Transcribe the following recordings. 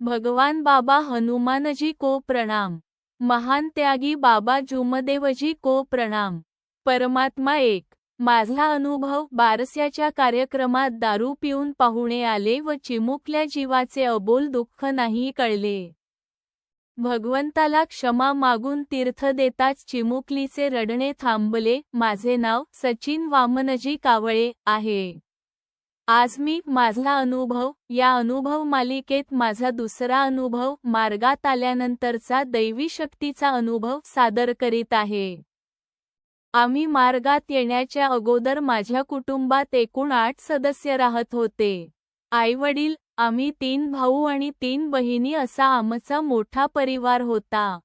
भगवान बाबा हनुमानजी को प्रणाम. महान त्यागी बाबा जुमदेवजी को प्रणाम. परमात्मा एक माझा अनुभव बारस्याच्या कार्यक्रमात दारू पिऊन पाहुणे आले व चिमुकल्या जीवाचे अबोल दुःख नाही कळले. भगवंताला क्षमा मागून तीर्थ देताच चिमुकलीचे रडणे थांबले. माझे नाव सचिन वामनजी कावळे आहे. आज मी माझा अनुभव या अनुभव मालिकेत माझा दुसरा अनुभव मार्गात आल्यानंतरचा दैवी शक्तीचा अनुभव सादर करीत आहे. आम्ही मार्गात येण्याच्या अगोदर माझ्या कुटुंबात एकूण आठ सदस्य राहत होते. आईवडील आम्ही तीन भाऊ आणि तीन बहिणी असा आमचा मोठा परिवार होता.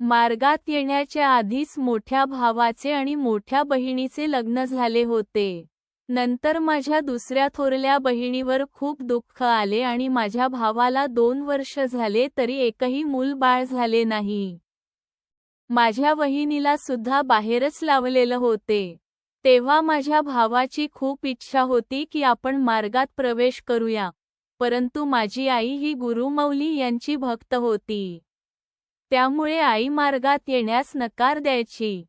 मार्गात येण्याच्या आधीच मोठ्या भावाचे आणि मोठ्या बहिणीचे लग्न झाले होते. नंतर माझ्या दुसऱ्या थोरल्या बहिणीवर खूप दुःख आले आणि माझ्या भावाला दोन वर्ष झाले तरी एकही मूल बाळ झाले नाही. माझ्या वहिनीला सुद्धा बाहेरच लावलेलं होते. तेव्हा माझ्या भावाची खूप इच्छा होती की आपण मार्गात प्रवेश करूया परंतु माझी आई ही गुरुमौली यांची भक्त होती. त्यामुळे आई मार्गात येण्यास नकार द्यायची.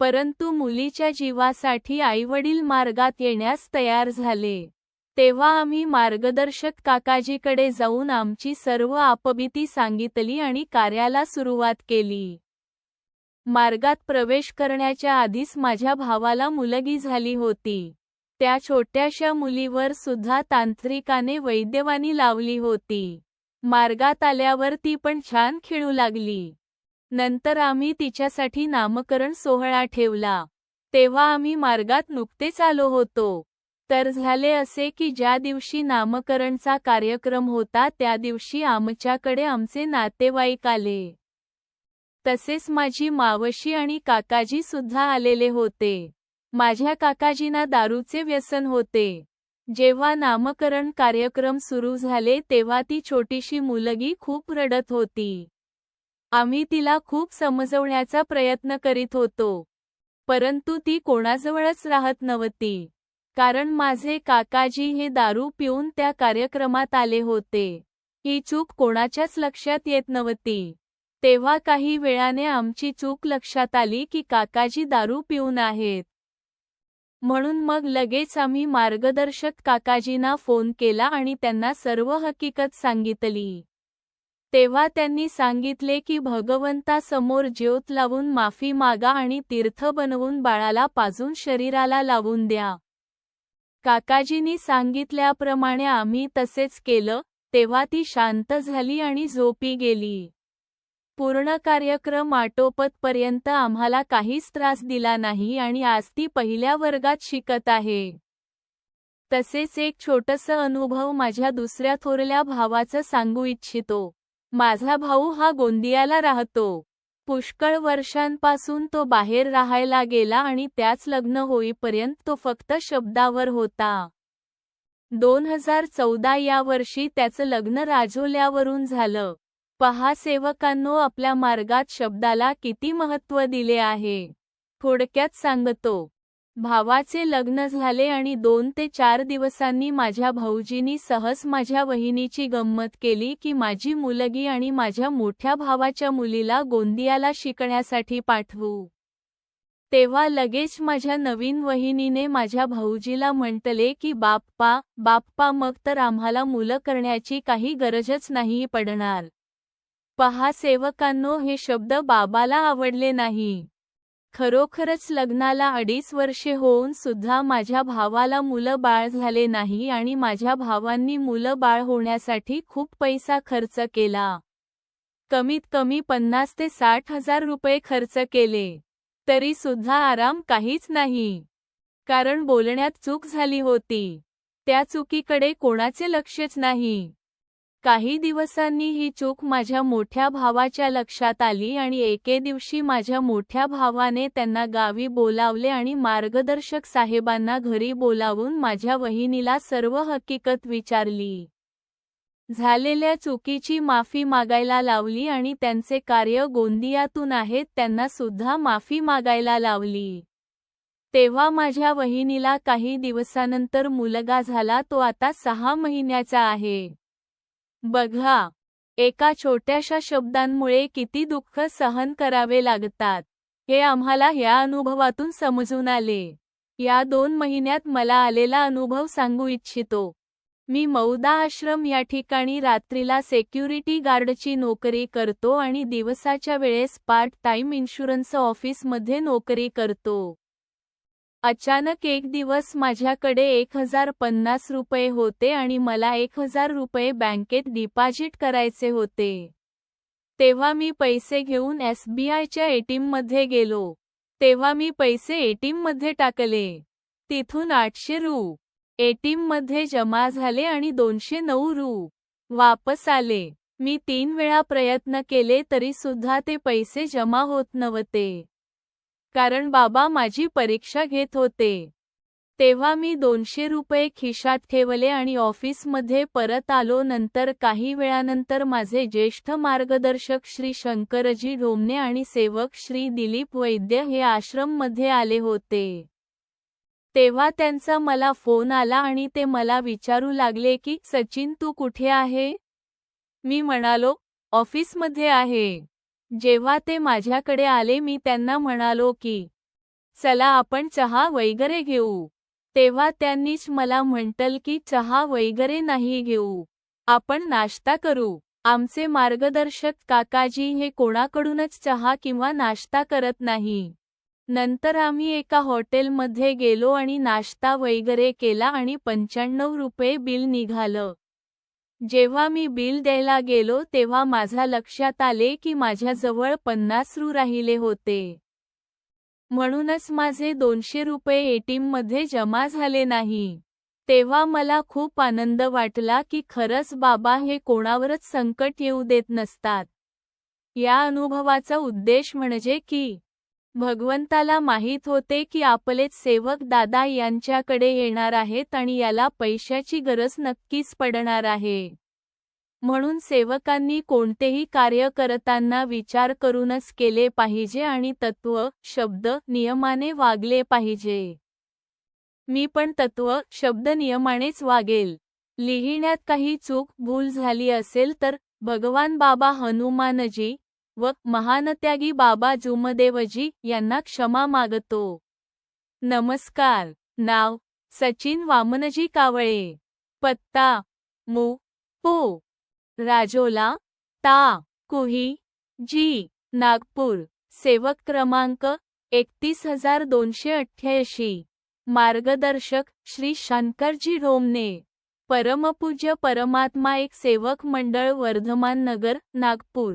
परंतु मुलीच्या जीवासाठी आईवडील मार्गात येण्यास तयार झाले. तेव्हा आम्ही मार्गदर्शक काकाजीकडे जाऊन आमची सर्व आपबीती सांगितली आणि कार्याला सुरुवात केली. मार्गात प्रवेश करण्याच्या आधीच माझ्या भावाला मुलगी झाली होती. त्या छोट्याशा मुलीवर सुद्धा तांत्रिकाने वैद्यवानी लावली होती. मार्गात आल्यावर ती पण छान खेळू लागली. नंतर आम्ही तिच्यासाठी नामकरण सोहळा ठेवला. तेव्हा आम्ही मार्गात नुकतेच आलो होतो. तर झाले असे की ज्या दिवशी नामकरणचा कार्यक्रम होता त्या दिवशी आमच्याकडे आमचे नातेवाईक आले. तसेच माझी मावशी आणि काकाजी सुद्धा आलेले होते. माझ्या काकाजींना दारूचे व्यसन होते. जेव्हा नामकरण कार्यक्रम सुरू झाले तेव्हा ती छोटीशी मुलगी खूप रडत होती. आम्ही तिला खूप समजवण्याचा प्रयत्न करीत होतो. परंतु ती कोणाजवळच राहत नव्हती. कारण माझे काकाजी हे दारू पिऊन त्या कार्यक्रमात आले होते. ही चूक कोणाच्याच लक्षात येत नव्हती. तेव्हा काही वेळाने आमची चूक लक्षात आली की काकाजी दारू पिऊन आहेत. म्हणून मग लगेच आम्ही मार्गदर्शक काकाजींना फोन केला आणि त्यांना सर्व हकीकत सांगितली. तेव्हा त्यांनी सांगितले की भगवंतासमोर ज्योत लावून माफी मागा आणि तीर्थ बनवून बाळाला पाजून शरीराला लावून द्या. काकाजींनी सांगितल्याप्रमाणे आम्ही तसेच केलं तेव्हा ती शांत झाली आणि झोपी गेली. पूर्ण कार्यक्रम आटोपतपर्यंत आम्हाला काहीच त्रास दिला नाही आणि आज ती पहिल्या वर्गात शिकत आहे. तसेच एक छोटंसं अनुभव माझ्या दुसऱ्या थोरल्या भावाचं सांगू इच्छितो. माझा भाऊ हा गोंदियाला राहतो. पुष्कळ वर्षांपासून तो बाहेर राहायला गेला आणि त्याच लग्न होईपर्यंत तो फक्त शब्दावर होता. दोन हजार चौदा या वर्षी त्याचं लग्न राजोल्यावरून झालं. पहा सेवकांनो आपल्या मार्गात शब्दाला किती महत्त्व दिले आहे. थोडक्यात सांगतो. भावाचे लग्न झाले आणि दोन ते चार दिवसांनी माझ्या भाऊजींनी सहज माझ्या वहिनीची गंमत केली की माझी मुलगी आणि माझ्या मोठ्या भावाच्या मुलीला गोंदियाला शिकण्यासाठी पाठवू. तेव्हा लगेच माझ्या नवीन वहिनीने माझ्या भाऊजीला म्हटले की बाप्पा बाप्पा मग तर आम्हाला मुलं करण्याची काही गरजच नाही पडणार. पहा सेवकांनो हे शब्द बाबाला आवडले नाही. खरोखरच लग्नाला अडीच वर्षे होऊन सुद्धा माझ्या भावाला मुलं बाळ झाले नाही आणि माझ्या भावांनी मुलं बाळ होण्यासाठी खूप पैसा खर्च केला. कमीत कमी पन्नास ते साठ हजार रुपये खर्च केले. तरी सुद्धा आराम काहीच नाही. कारण बोलण्यात चूक झाली होती. त्या चुकीकडे कोणाचे लक्षच नाही. काही दिवसांनी ही चूक माझ्या मोठ्या भावाच्या लक्षात आली आणि एके दिवशी माझ्या मोठ्या भावाने त्यांना गावी बोलावले आणि मार्गदर्शक साहेबांना घरी बोलावून माझ्या वहिनीला सर्व हकीकत विचारली. झालेल्या चुकीची माफी मागायला लावली आणि त्यांचे कार्य गोंदियातून आहेत त्यांना सुद्धा माफी मागायला लावली. तेव्हा माझ्या वहिनीला काही दिवसानंतर मुलगा झाला तो आता सहा महिन्याचा आहे. बघा एका छोट्याशा शब्दांमुळे किती दुःख सहन करावे लागतात. हे आम्हाला या अनुभवातून समजून आले. या दोन महिन्यात मला आलेला अनुभव सांगू इच्छितो. मी मौदा आश्रम या ठिकाणी रात्रीला सेक्युरिटी गार्डची नोकरी करतो आणि दिवसाच्या वेळेस पार्ट टाइम इन्शुरन्स ऑफिसमध्ये नोकरी करतो. अचानक एक दिवस माझ्याकडे एक हजार पन्नास रुपये होते आणि मला एक हजार रुपये बँकेत डिपॉझिट करायचे होते. तेव्हा मी पैसे घेऊन एस बी आयच्या मध्ये गेलो. तेव्हा मी पैसे एटीएममध्ये टाकले. तिथून आठशे रू. एटीएममध्ये जमा झाले आणि दोनशे नऊ रू. वापस आले. मी तीन वेळा प्रयत्न केले तरी सुद्धा ते पैसे जमा होत नव्हते. कारण बाबा माझी परीक्षा घेत होते. तेव्हा मी दोनशे रुपये खिशात ठेवले आणि ऑफिसमध्ये परत आलो नंतर काही वेळानंतर माझे ज्येष्ठ मार्गदर्शक श्री शंकरजी ढोमणे आणि सेवक श्री दिलीप वैद्य हे आश्रममध्ये आले होते. तेव्हा त्यांचा मला फोन आला आणि ते मला विचारू लागले की सचिन तू कुठे आहे? मी म्हणालो ऑफिसमध्ये आहे. जेव्हा ते माझ्याकडे आले मी त्यांना म्हणालो की चला आपण चहा वगैरे घेऊ. तेव्हा त्यांनीच मला म्हटल की चहा वगैरे नाही घेऊ. आपण नाश्ता करू. आमचे मार्गदर्शक काकाजी हे कोणाकडूनच चहा किंवा नाश्ता करत नाही. नंतर आम्ही एका हॉटेलमध्ये गेलो आणि नाश्ता वगैरे केला आणि पंच्याण्णव रुपये बिल निघालं. जेव्हा मी बिल द्यायला गेलो तेव्हा माझ्या लक्षात आले की माझ्याजवळ पन्नास रू राहिले होते. म्हणूनच माझे दोनशे रुपये एटीममध्ये जमा झाले नाही. तेव्हा मला खूप आनंद वाटला की खरंच बाबा हे कोणावरच संकट येऊ देत नसतात. या अनुभवाचा उद्देश म्हणजे की भगवंताला माहीत होते की आपलेच सेवक दादा यांच्याकडे येणार आहेत आणि याला पैशाची गरज नक्कीच पडणार आहे. म्हणून सेवकांनी कोणतेही कार्य करताना विचार करूनच केले पाहिजे आणि तत्व शब्द नियमाने वागले पाहिजे. मी पण तत्व शब्द नियमानेच वागेल. लिहिण्यात काही चूक भूल झाली असेल तर भगवान बाबा हनुमानजी व महानत्यागी बाबा जुमदेवजी यांना क्षमा मागतो. नमस्कार. नाव सचिन वामनजी कावळे. पत्ता मु. पो. राजोला. ता. कुही. जी. नागपूर. सेवक क्रमांक एकतीस हजार दोनशे अठ्ठ्याऐंशी. मार्गदर्शक श्री शंकरजी रोमने परमपूज्य परमात्मा एक सेवक मंडळ वर्धमान नगर नागपूर.